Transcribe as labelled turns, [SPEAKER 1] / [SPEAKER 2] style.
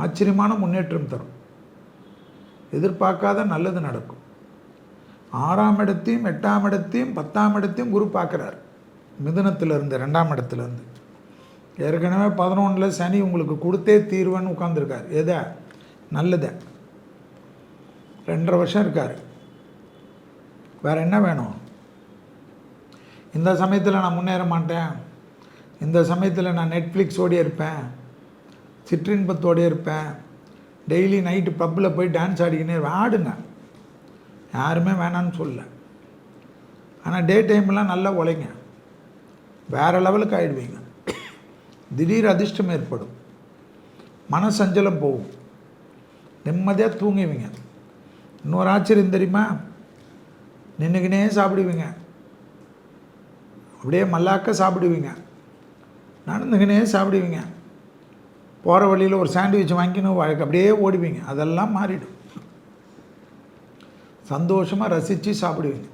[SPEAKER 1] ஆச்சரியமான முன்னேற்றம் தரும். எதிர்பார்க்காத நல்லது நடக்கும். ஆறாம் இடத்தையும் எட்டாம் இடத்தையும் பத்தாம் இடத்தையும் குரு பார்க்குறார். மிதுனத்தில் இருந்து ரெண்டாம் இடத்துலேருந்து. ஏற்கனவே பதினொன்றில் சனி உங்களுக்கு கொடுத்தே தீர்வன்னு உட்காந்துருக்கார் எதை? நல்லதை. ரெண்டரை வருஷம் இருக்கார். வேற என்ன வேணும்? இந்த சமயத்தில் நான் முன்னேற மாட்டேன். இந்த சமயத்தில் நான் நெட்ஃப்ளிக்ஸோடய இருப்பேன். சிற்றின்பத்தோடு இருப்பேன். டெய்லி நைட்டு பப்பில் போய் டான்ஸ் ஆடிக்கினே ஆடுங்க. யாருமே வேணான்னு சொல்லல ஆனால் டே டைம்லாம் நல்லா உழைங்க. வேறு லெவலுக்கு ஆகிடுவீங்க திடீர் அதிர்ஷ்டம் ஏற்படும். மனசஞ்சலம் போகும். நிம்மதியாக தூங்குவீங்க. இன்னொரு ஆச்சரியம் தெரியுமா? நின்றுக்கினே சாப்பிடுவீங்க. அப்படியே மல்லாக்க சாப்பிடுவீங்க. நடந்துக்கினே சாப்பிடுவீங்க. போகிற வழியில் ஒரு சாண்ட்விச் வாங்கின்னு வழக்கு அப்படியே ஓடுவீங்க அதெல்லாம் மாறிடும். சந்தோஷமாக ரசித்து சாப்பிடுவீங்க.